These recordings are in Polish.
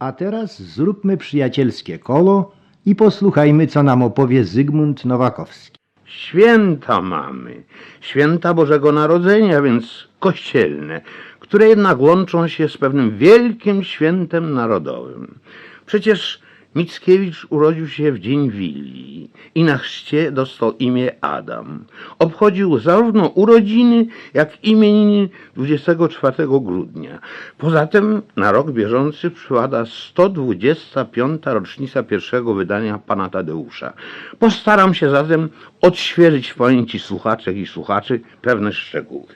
A teraz zróbmy przyjacielskie kolo i posłuchajmy, co nam opowie Zygmunt Nowakowski. Święta mamy, święta Bożego Narodzenia, więc kościelne, które jednak łączą się z pewnym wielkim świętem narodowym. Przecież Mickiewicz urodził się w dzień Willi i na chrzcie dostał imię Adam. Obchodził zarówno urodziny, jak i imieniny 24 grudnia. Poza tym na rok bieżący przypada 125. rocznica pierwszego wydania Pana Tadeusza. Postaram się zatem odświeżyć w pamięci słuchaczek i słuchaczy pewne szczegóły.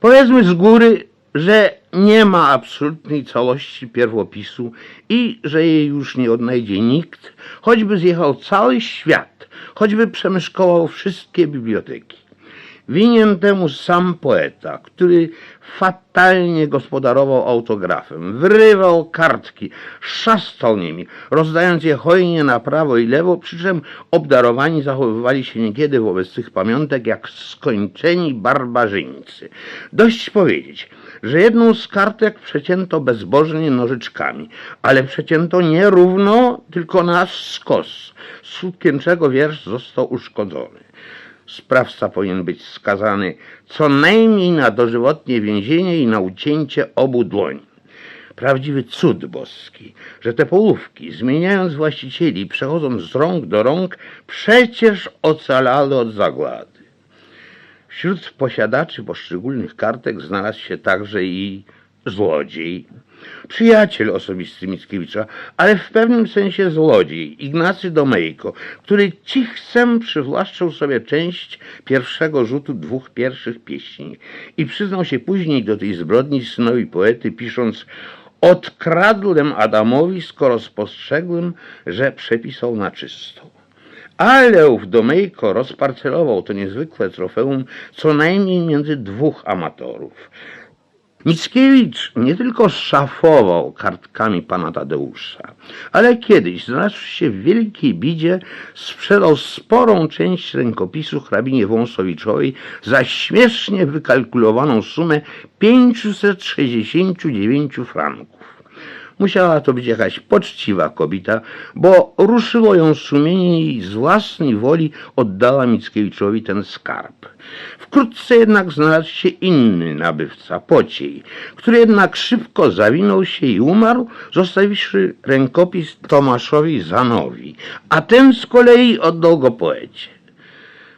Powiedzmy z góry, że nie ma absolutnej całości pierwopisu i że jej już nie odnajdzie nikt, choćby zjechał cały świat, choćby przemieszkował wszystkie biblioteki. Winien temu sam poeta, który fatalnie gospodarował autografem, wyrywał kartki, szastał nimi, rozdając je hojnie na prawo i lewo, przy czym obdarowani zachowywali się niekiedy wobec tych pamiątek jak skończeni barbarzyńcy. Dość powiedzieć, że jedną z kartek przecięto bezbożnie nożyczkami, ale przecięto nie równo, tylko na skos, skutkiem czego wiersz został uszkodzony. Sprawca powinien być skazany co najmniej na dożywotnie więzienie i na ucięcie obu dłoni. Prawdziwy cud boski, że te połówki, zmieniając właścicieli, przechodząc z rąk do rąk, przecież ocalały od zagłady. Wśród posiadaczy poszczególnych kartek znalazł się także i złodziej, przyjaciel osobisty Mickiewicza, ale w pewnym sensie złodziej, Ignacy Domejko, który cichcem przywłaszczył sobie część pierwszego rzutu dwóch pierwszych pieśni i przyznał się później do tej zbrodni synowi poety, pisząc Odkradłem Adamowi, skoro spostrzegłem, że przepisał na czysto. Ale ów Domejko rozparcelował to niezwykłe trofeum co najmniej między dwóch amatorów. Mickiewicz nie tylko szafował kartkami pana Tadeusza, ale kiedyś, znalazłszy się w wielkiej bidzie, sprzedał sporą część rękopisu hrabinie Wąsowiczowej za śmiesznie wykalkulowaną sumę 569 franków. Musiała to być jakaś poczciwa kobieta, bo ruszyło ją sumienie i z własnej woli oddała Mickiewiczowi ten skarb. Wkrótce jednak znalazł się inny nabywca, Pociej, który jednak szybko zawinął się i umarł, zostawiwszy rękopis Tomaszowi Zanowi, a ten z kolei oddał go poecie.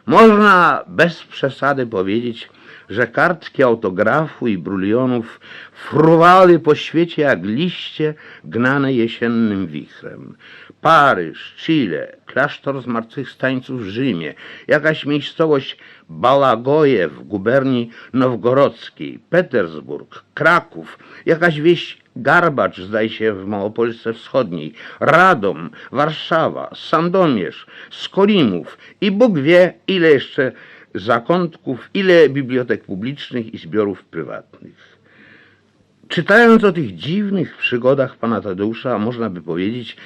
Można bez przesady powiedzieć, że kartki autografu i brulionów fruwały po świecie jak liście gnane jesiennym wichrem. Paryż, Chile, klasztor zmartwychwstańców w Rzymie, jakaś miejscowość Balagoje w guberni nowgorodzkiej, Petersburg, Kraków, jakaś wieś Garbacz, zdaje się, w Małopolsce Wschodniej, Radom, Warszawa, Sandomierz, Skolimów i Bóg wie, ile jeszcze zakątków, ile bibliotek publicznych i zbiorów prywatnych. Czytając o tych dziwnych przygodach pana Tadeusza, można by powiedzieć,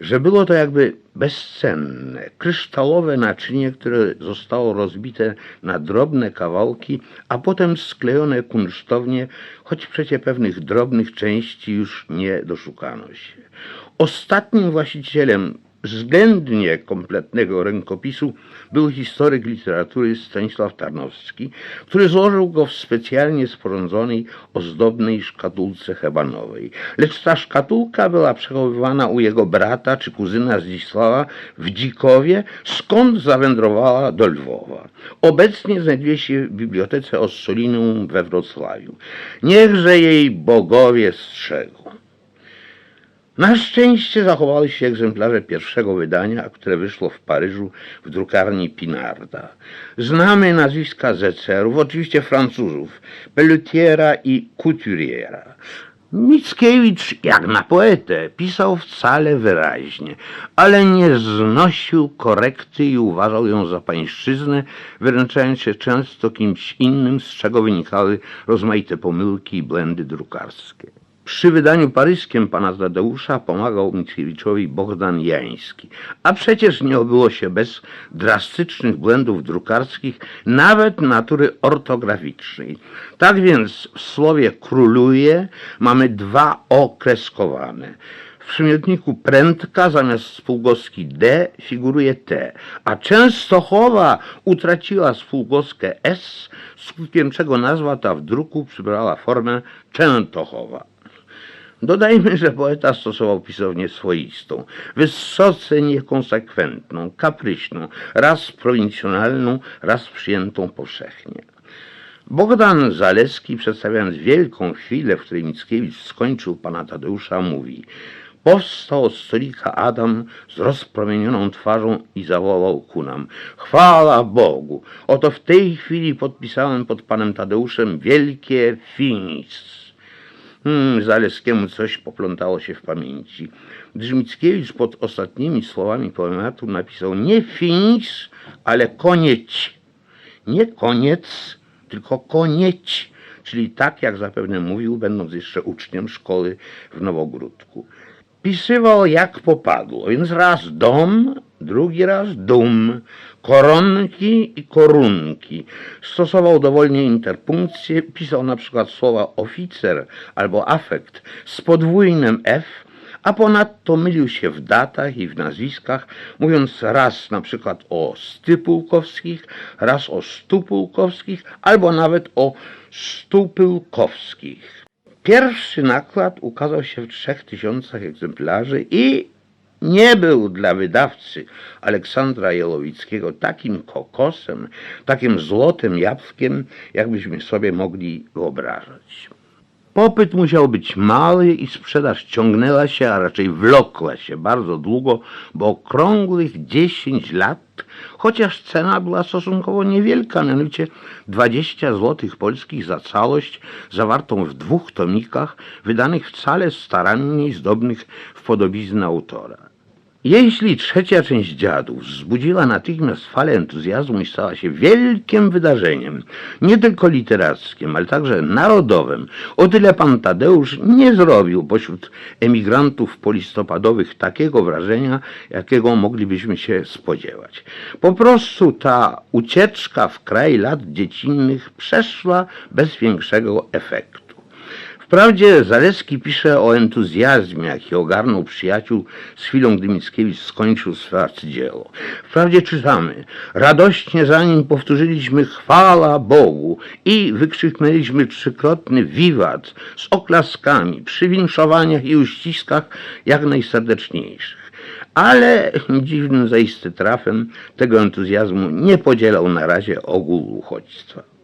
że było to jakby bezcenne, kryształowe naczynie, które zostało rozbite na drobne kawałki, a potem sklejone kunsztownie, choć przecie pewnych drobnych części już nie doszukano się. Ostatnim właścicielem względnie kompletnego rękopisu był historyk literatury Stanisław Tarnowski, który złożył go w specjalnie sporządzonej, ozdobnej szkatułce hebanowej. Lecz ta szkatułka była przechowywana u jego brata czy kuzyna Zdzisława w Dzikowie, skąd zawędrowała do Lwowa. Obecnie znajduje się w Bibliotece Ossolinum we Wrocławiu. Niechże jej bogowie strzegą. Na szczęście zachowały się egzemplarze pierwszego wydania, które wyszło w Paryżu w drukarni Pinarda. Znamy nazwiska zecerów, oczywiście Francuzów, Pelletiera i Couturiera. Mickiewicz, jak na poetę, pisał wcale wyraźnie, ale nie znosił korekty i uważał ją za pańszczyznę, wyręczając się często kimś innym, z czego wynikały rozmaite pomyłki i błędy drukarskie. Przy wydaniu paryskim pana Tadeusza pomagał Mickiewiczowi Bogdan Jański. A przecież nie obyło się bez drastycznych błędów drukarskich, nawet natury ortograficznej. Tak więc w słowie króluje mamy dwa o kreskowane. W przymiotniku prędka zamiast spółgłoski D figuruje T, a Częstochowa utraciła spółgłoskę S, skutkiem czego nazwa ta w druku przybrała formę Czętochowa. Dodajmy, że poeta stosował pisownię swoistą, wysoce niekonsekwentną, kapryśną, raz prowincjonalną, raz przyjętą powszechnie. Bogdan Zaleski, przedstawiając wielką chwilę, w której Mickiewicz skończył pana Tadeusza, mówi Powstał od stolika Adam z rozpromienioną twarzą i zawołał ku nam Chwala Bogu! Oto w tej chwili podpisałem pod panem Tadeuszem wielkie finis. Hmm, Zaleskiemu coś poplątało się w pamięci, gdyż pod ostatnimi słowami poematu napisał nie finis, ale koniec. Nie koniec, tylko koniec, czyli tak jak zapewne mówił, będąc jeszcze uczniem szkoły w Nowogródku. Pisywał jak popadło, więc raz dom, drugi raz dum, koronki i korunki. Stosował dowolnie interpunkcję, pisał na przykład słowa oficer albo afekt z podwójnym F, a ponadto mylił się w datach i w nazwiskach, mówiąc raz na przykład o Stypułkowskich, raz o Stupułkowskich, albo nawet o Stupyłkowskich. Pierwszy nakład ukazał się w trzech tysiącach egzemplarzy i nie był dla wydawcy Aleksandra Jelowickiego takim kokosem, takim złotym jabłkiem, jakbyśmy sobie mogli wyobrażać. Popyt musiał być mały i sprzedaż ciągnęła się, a raczej wlokła się bardzo długo, bo okrągłych 10 lat, chociaż cena była stosunkowo niewielka, mianowicie 20 zł polskich za całość zawartą w dwóch tomikach, wydanych wcale starannie i zdobnych w podobiznę autora. Jeśli trzecia część dziadów wzbudziła natychmiast falę entuzjazmu i stała się wielkim wydarzeniem, nie tylko literackim, ale także narodowym, o tyle pan Tadeusz nie zrobił pośród emigrantów polistopadowych takiego wrażenia, jakiego moglibyśmy się spodziewać. Po prostu ta ucieczka w kraj lat dziecinnych przeszła bez większego efektu. Wprawdzie Zaleski pisze o entuzjazmie, jaki ogarnął przyjaciół z chwilą, gdy Mickiewicz skończył swe arcydzieło. Wprawdzie czytamy, radośnie za nim powtórzyliśmy chwala Bogu i wykrzyknęliśmy trzykrotny wiwat z oklaskami, przy winszowaniach i uściskach jak najserdeczniejszych. Ale dziwnym zaiste trafem tego entuzjazmu nie podzielał na razie ogół uchodźstwa.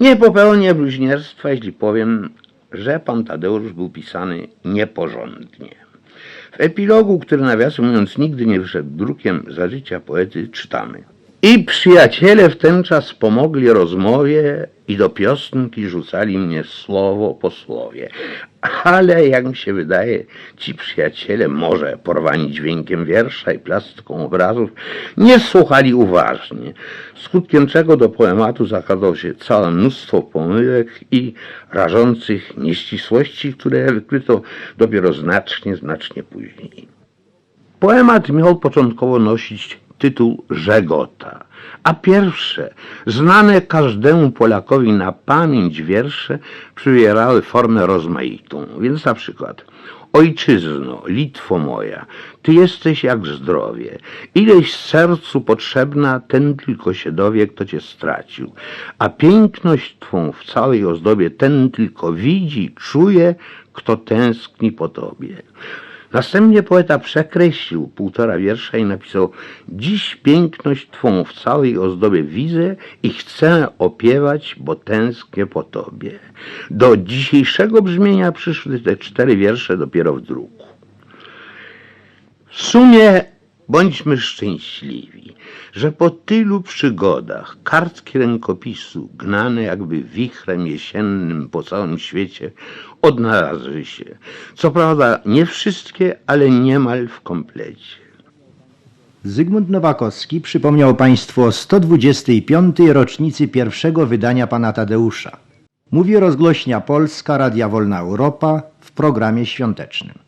Nie popełnię bluźnierstwa, jeśli powiem, że pan Tadeusz był pisany nieporządnie. W epilogu, który nawiasem mówiąc nigdy nie wyszedł drukiem za życia poety, czytamy. I przyjaciele w ten czas pomogli rozmowie i do piosenki rzucali mnie słowo po słowie. Ale jak mi się wydaje, ci przyjaciele, może porwani dźwiękiem wiersza i plastyką obrazów, nie słuchali uważnie, skutkiem czego do poematu zakazało się całe mnóstwo pomyłek i rażących nieścisłości, które wykryto dopiero znacznie, znacznie później. Poemat miał początkowo nosić tytuł Żegota, a pierwsze, znane każdemu Polakowi na pamięć wiersze przybierały formę rozmaitą. Więc na przykład Ojczyzno, Litwo moja, Ty jesteś jak zdrowie. Ileś sercu potrzebna, ten tylko się dowie, kto Cię stracił. A piękność Twą w całej ozdobie ten tylko widzi, czuje, kto tęskni po Tobie. Następnie poeta przekreślił półtora wiersza i napisał Dziś piękność Twą w całej ozdobie widzę i chcę opiewać, bo tęsknię po Tobie. Do dzisiejszego brzmienia przyszły te cztery wiersze dopiero w druku. W sumie bądźmy szczęśliwi, że po tylu przygodach kartki rękopisu, gnane jakby wichrem jesiennym po całym świecie, odnalazły się. Co prawda nie wszystkie, ale niemal w komplecie. Zygmunt Nowakowski przypomniał Państwu o 125. rocznicy pierwszego wydania pana Tadeusza. Mówi rozgłośnia Polska Radia Wolna Europa w programie świątecznym.